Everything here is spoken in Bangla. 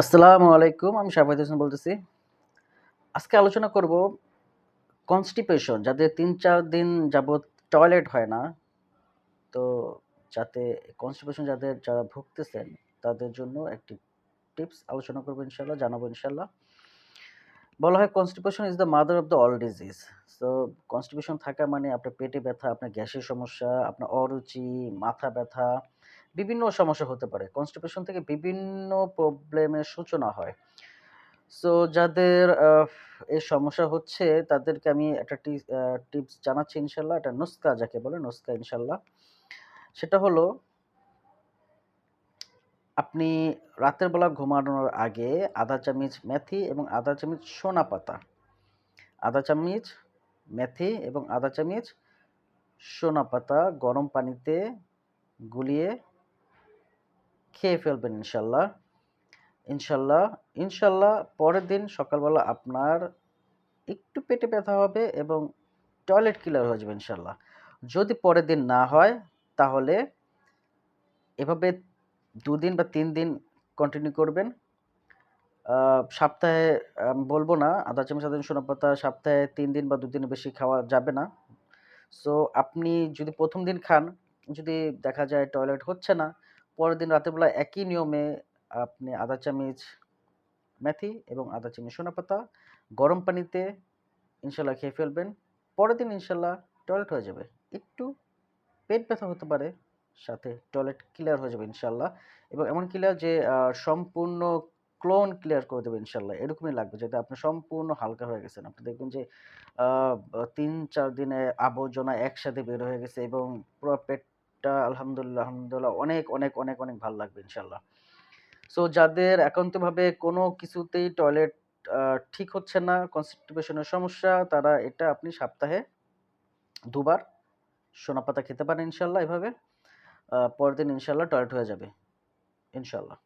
আসসালামু আলাইকুম, আমি শাহবাজ হোসেন বলতেছি। আজকে আলোচনা করব কনস্টিপেশন যাদের তিন চার দিন যাবৎ টয়লেট হয় না। তো যাতে কনস্টিপেশন যাদের যারা ভুগতেছেন, তাদের জন্য একটি টিপস আলোচনা করব ইনশাল্লাহ জানাব ইনশাল্লাহ বলা হয় constipation is the mother of the all disease তো কনস্টিপেশন থাকা মানে আপনার পেটে ব্যথা, আপনার গ্যাসের সমস্যা, আপনার অরুচি, মাথা ব্যথা বিভিন্ন সমস্যা হতে পারে। কনস্টিপেশন থেকে বিভিন্ন প্রবলেমের সূচনা হয়। সো যাদের এই সমস্যা হচ্ছে, তাদেরকে আমি একটা টিপস জানাচ্ছি ইনশাল্লাহ। এটা নুস্কা যাকে বলে নুস্কা ইনশাল্লাহ। সেটা হলো, আপনি রাতের বেলা ঘুমানোর আগে আধা চামচ মেথি এবং আধা চামচ সোনা পাতা। আধা চামচ মেথি এবং আধা চামচ সোনা পাতা গরম পানিতে গুলিয়ে খেয়ে ফেলবেন ইনশাল্লাহ। ইনশাল্লাহ ইনশাল্লাহ পরের দিন সকালবেলা আপনার একটু পেটে ব্যথা হবে এবং টয়লেট ক্লিয়ার হয়ে যাবে ইনশাল্লাহ। যদি পরের দিন না হয়, তাহলে এভাবে দুদিন বা তিন দিন কন্টিনিউ করবেন। সপ্তাহে বলব না আধা চামচ আধা চামচ সোনা পাতা সপ্তাহে তিন দিন বা দুদিনের বেশি খাওয়া যাবে না। সো আপনি যদি প্রথম দিন খান, যদি দেখা যায় টয়লেট হচ্ছে না পরের দিন রাতের বেলা একই নিয়মে আপনি আদা চামচ মেথি এবং আদা চামচ সোনা পাতা গরম পানিতে ইনশাল্লাহ খেয়ে ফেলবেন। পরের দিন ইনশাল্লাহ টয়লেট হয়ে যাবে। একটু পেট ব্যথা হতে পারে, সাথে টয়লেট ক্লিয়ার হয়ে যাবে ইনশাল্লাহ এবং এমন ক্লিয়ার যে সম্পূর্ণ ক্লোন ক্লিয়ার করে দেবে ইনশাল্লাহ, এরকমই লাগবে যাতে আপনি সম্পূর্ণ হালকা হয়ে গেছেন। আপনি দেখবেন যে তিন চার দিনে আবর্জনা একসাথে বের হয়ে গেছে এবং পুরো পেটটা আলহামদুলিল্লাহ আলহামদুলিল্লাহ অনেক অনেক অনেক অনেক ভালো লাগবে ইনশাল্লাহ। সো যাদের একান্তভাবে কোনো কিছুতেই টয়লেট ঠিক হচ্ছে না কনস্টিপেশনের সমস্যা, তারা এটা আপনি সপ্তাহে দুবার সোনা পাতা খেতে পারেন ইনশাল্লাহ এভাবে। পরের দিন ইনশাল্লাহ টয়লেট হয়ে যাবে। ইনশাল্লাহ।